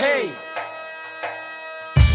hey!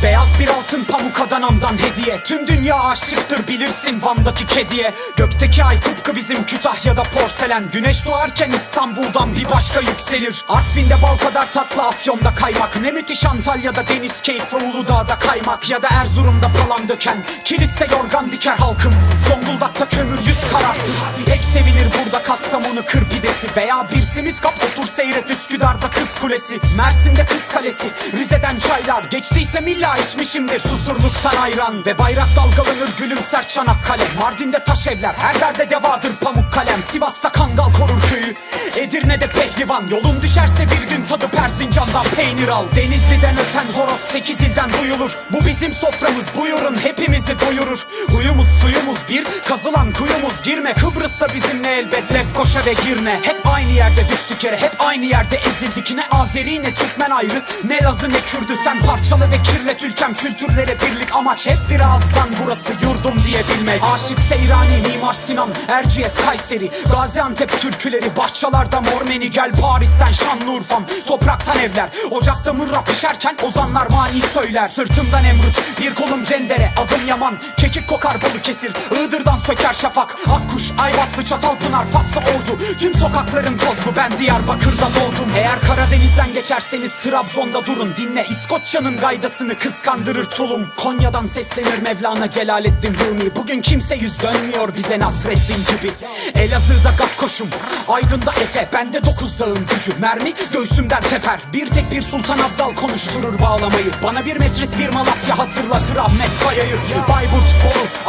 Beyaz bir altın pamuk Adana'mdan hediye. Tüm dünya aşıktır bilirsin Van'daki kediye. Gökteki ay tıpkı bizim Kütahya'da porselen. Güneş doğarken İstanbul'dan bir başka yükselir. Artvin'de bal kadar tatlı Afyon'da kaymak. Ne müthiş Antalya'da deniz keyfi Uludağ'da kaymak. Ya da Erzurum'da palan döken. Kilis'te yorgan diker halkım. Zonguldak'ta kömür yüz karartır. Pek sevilir burada Kastamonu kır pidesi. Veya bir simit kap otur seyret Üsküdar'da kız kulesi. Mersin'de kız kalesi. Rize'den çaylar. Geçtiyse milla içmişimdir. Susurluktan ayran Ve bayrak dalgalanır gülümser Çanakkale. Mardin'de taş evler her derde devadır pamuk kalem. Sivas'ta kangal korur köyü Edirne'de pehlivan. Yolun düşerse bir gün tadı Persincan'dan peynir al. Denizli'den öten horoz sekiz ilden duyulur. Bu bizim soframız buyurun hepimizi doyurur. Huyumuz suyumuz bir kazılan kuyumuz girme. Kıbrıs'ta bizimle elbet Lefkoşa ve Girne Hep aynı yerde düştük yere hep aynı yerde ezildik. Ne Azeri ne Türkmen ayrı ne Lazı ne Kürdü. Sen parçalı ve kirlet ülkem kültürlere birlik Amaç hep bir ağızdan. Burası yurdum diye bilmek Aşık Seyrani Mimar Sinan Erciyes Kayseri. Gaziantep türküleri Bahçalarda Mormeni gel. Paris'ten Şanlıurfa'm Topraktan evler. Ocakta mırra pişerken ozanlar mani söyler. Sırtımdan emrut bir kolum cendere. Adım Yaman kekik kokar Balıkesir Iğdır'dan söker şafak. Akkuş Ayvaslı Çatalpınar Fatsa Ordu. Tüm sokaklarım tozlu ben Diyarbakır'da doğdum. Eğer Karadeniz'den geçerseniz Trabzon'da durun. Dinle İskoçya'nın gaydasını kıskandırır tulum. Konya'dan seslenir Mevlana Celaleddin Rumi. Bugün kimse yüz dönmüyor bize Nasreddin gibi. Elazığ'da Gakkoş'um Aydın'da Efe. Bende dokuz dağın gücü. Mermi göğsümden teper. Bir tek bir Sultan Abdal konuşturur bağlamayı. Bana bir metris bir Malatya hatırlatır Ahmet Kaya'yı. Bayburt, Bolu